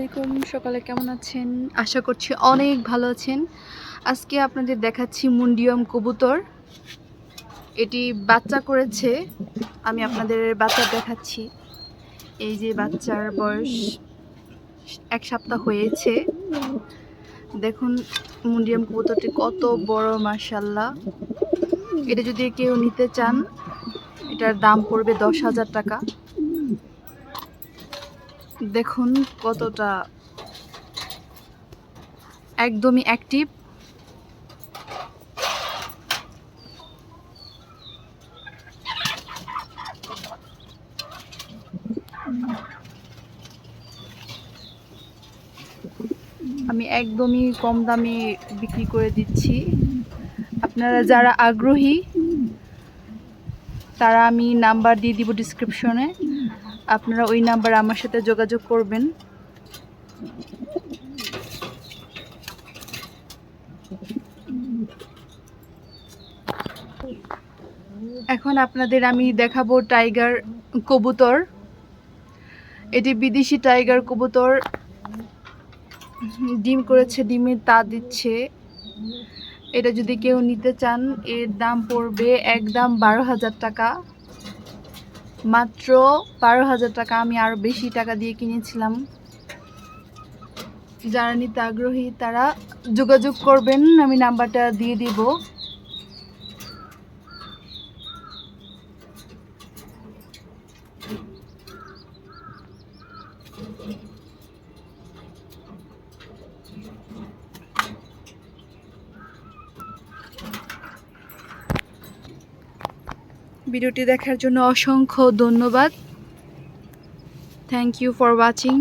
আলাইকুম, সকালে কেমন আছেন? আশা করছি অনেক ভালো আছেন। আজকে আপনাদের দেখাচ্ছি মুন্ডিয়াম কবুতর। এটি বাচ্চা করেছে। আমি আপনাদের বাচ্চা দেখাচ্ছি। এই যে বাচ্চার বয়স এক সপ্তাহ হয়েছে। দেখুন মুন্ডিয়াম কবুতরটি কত বড় মার্শাল্লাহ এটা যদি কেউ নিতে চান, এটার দাম পড়বে দশ হাজার টাকা। দেখুন কতটা একদমই অ্যাক্টিভ আমি একদমই কম দামে বিক্রি করে দিচ্ছি। আপনারা যারা আগ্রহী, তারা আমি নাম্বার দিয়ে দিব ডিসক্রিপশনে আপনারা ওই নাম্বারে আমার সাথে যোগাযোগ করবেন। এখন আপনাদের আমি দেখাবো টাইগার কবুতর। এটি বিদেশি টাইগার কবুতর। ডিম করেছে, ডিমের তা দিচ্ছে। এটা যদি কেউ নিতে চান, এর দাম পড়বে একদম বারো হাজার টাকা। মাত্র বারো হাজার টাকা আমি আরও বেশি টাকা দিয়ে কিনেছিলাম। যারা নিতে আগ্রহী তারা যোগাযোগ করবেন, আমি নাম্বারটা দিয়ে দিব। ভিডিওটি দেখার জন্য অসংখ্য ধন্যবাদ। Thank you for watching